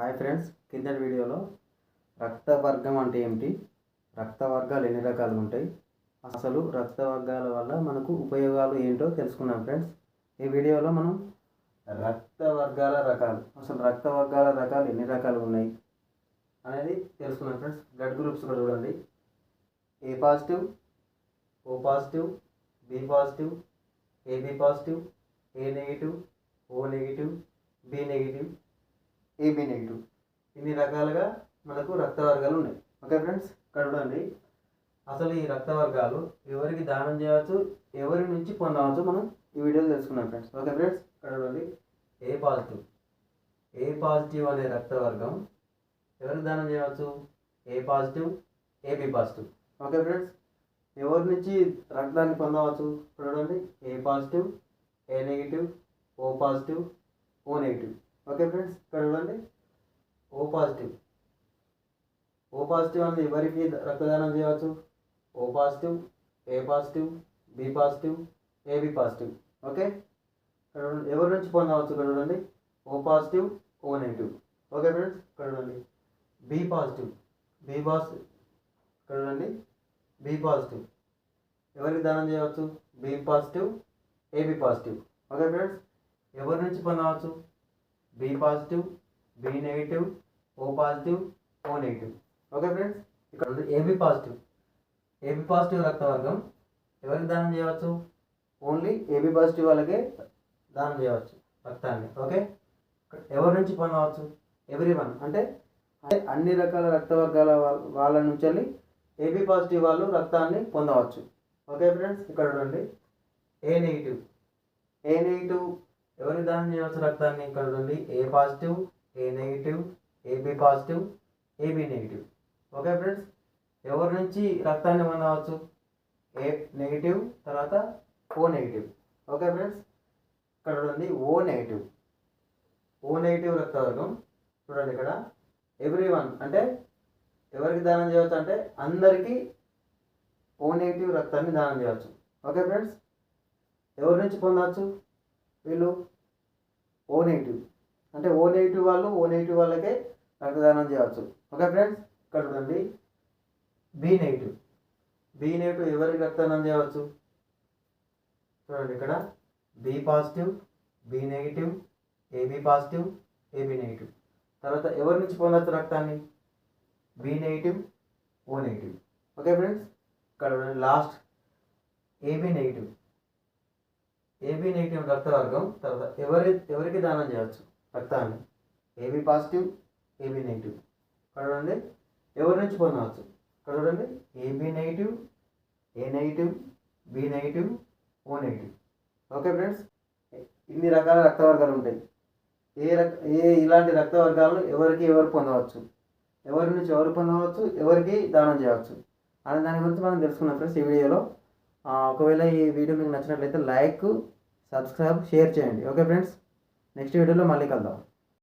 Hi friends కిందటి వీడియోలో రక్త వర్గం అంటే ఏమిటి? రక్త వర్గాలు ఎన్ని రకాలు ఉంటాయి? అసలు రక్త వర్గాల వల్ల మనకు ఉపయోగాలు ఏంటో తెలుసుకున్నాం ఫ్రెండ్స్. ఈ వీడియోలో మనం రక్త వర్గాల రకాలు అసలు రక్త వర్గాల రకాలు ఎన్ని రకాలు ఉన్నాయి అనేది తెలుసుకున్నాం ఫ్రెండ్స్. బ్లడ్ గ్రూప్స్ కూడా చూడండి. A positive O positive B positive AB positive A negative O negative B negative. AB negative. ఇన్ని రకాలుగా మనకు రక్త వర్గాలు ఉన్నాయి. ఓకే ఫ్రెండ్స్ ఇక్కడ అసలు ఈ రక్త వర్గాలు ఎవరికి దానం చేయవచ్చు ఎవరి నుంచి పొందవచ్చు మనం ఈ వీడియోలో తెలుసుకున్నాం ఫ్రెండ్స్. ఓకే ఫ్రెండ్స్ ఇక్కడ ఏ పాజిటివ్? ఏ పాజిటివ్ అనే రక్త వర్గం ఎవరికి దానం చేయవచ్చు? A positive? AB positive. Okay friends ఎవరి నుంచి రక్తాన్ని పొందవచ్చు? చూడండి A positive? A negative? O positive? O negative. Okay friends ఇక్కడ చూడండి ఓ పాజిటివ్ ఓ పాజిటివ్ అనేది ఎవరికి రక్తదానం చేయవచ్చు? O positive A positive B positive AB positive okay ఎవరి నుంచి పొందవచ్చు ఇక్కడ చూడండి O positive O negative okay friends ఇక్కడ చూడండి బి పాజిటివ్ బి పాజిటివ్ ఇక్కడ చూడండి బి పాజిటివ్ ఎవరికి దానం చేయవచ్చు? B positive AB positive okay friends ఎవరి నుంచి పొందవచ్చు B positive B negative O positive O negative. Okay friends? ఇక్కడ ఏబి పాజిటివ్? ఏబి పాజిటివ్ రక్తవర్గం ఎవరికి దానం చేయవచ్చు? ఓన్లీ ఏబి పాజిటివ్ వాళ్ళకే దానం చేయవచ్చు రక్తాన్ని. ఓకే? ఎవరి నుంచి పని అవ్వచ్చు ఎవ్రీ వన్. అంటే అన్ని రకాల రక్త వర్గాల వాళ్ళ- వాళ్ళ నుంచి వెళ్ళి ఏబి పాజిటివ్ వాళ్ళు రక్తాన్ని పొందవచ్చు. Okay friends? ఇక్కడ చూడండి. A negative? A negative? ఎవరికి దానం చేయవచ్చు రక్తాన్ని ఇక్కడ ఉంది? A positive A negative AB positive AB negative okay friends ఎవరి నుంచి రక్తాన్ని పొందవచ్చు ఏ నెగిటివ్ తర్వాత ఓ నెగిటివ్ ఓకే ఫ్రెండ్స్ ఇక్కడ ఉంది? ఓ నెగిటివ్ ఓ నెగిటివ్ రక్తవర్గం. చూడండి ఇక్కడ. ఎవ్రీ వన్ అంటే ఎవరికి దానం చేయవచ్చు అంటే అందరికీ ఓ నెగిటివ్ రక్తాన్ని దానం చేయవచ్చు. ఓకే ఫ్రెండ్స్ ఎవరి నుంచి పొందవచ్చు? వీళ్ళు ఓ నెగిటివ్ అంటే ఓ నెగిటివ్ వాళ్ళు ఓ నెగిటివ్ వాళ్ళకే రక్తదానం చేయవచ్చు. ఓకే ఫ్రెండ్స్ ఇక్కడ చూడండి. బి నెగిటివ్ బి నెగిటివ్ ఎవరికి రక్తదానం చేయవచ్చు? చూడండి ఇక్కడ. B positive B negative AB positive AB negative తర్వాత ఎవరి నుంచి పొందవచ్చు రక్తాన్ని? B negative O negative okay friends ఇక్కడ చూడండి last AB negative AB negative రక్తవర్గం తర్వాత ఎవరి ఎవరికి దానం చేయవచ్చు? రక్తాన్ని. ఏబీ పాజిటివ్ ఏబీ నెగిటివ్ ఇక్కడ చూడండి. ఎవరి నుంచి పొందవచ్చు? ఇక్కడ చూడండి. AB negative A negative B negative O negative okay friends ఇన్ని రకాల రక్త వర్గాలు ఉంటాయి. ఏ రక్ ఏ ఇలాంటి రక్త వర్గాలను ఎవరికి ఎవరు పొందవచ్చు? ఎవరి నుంచి ఎవరు పొందవచ్చు? ఎవరికి దానం చేయవచ్చు? అనే దాని గురించి మనం తెలుసుకున్నాం ఫ్రెండ్స్ ఈ వీడియోలో. ఒకవేళ ఈ వీడియో మీకు నచ్చినట్లయితే లైక్ సబ్స్క్రైబ్ షేర్ చేయండి. ఓకే ఫ్రెండ్స్ నెక్స్ట్ వీడియోలో మళ్ళీ కలుద్దాం.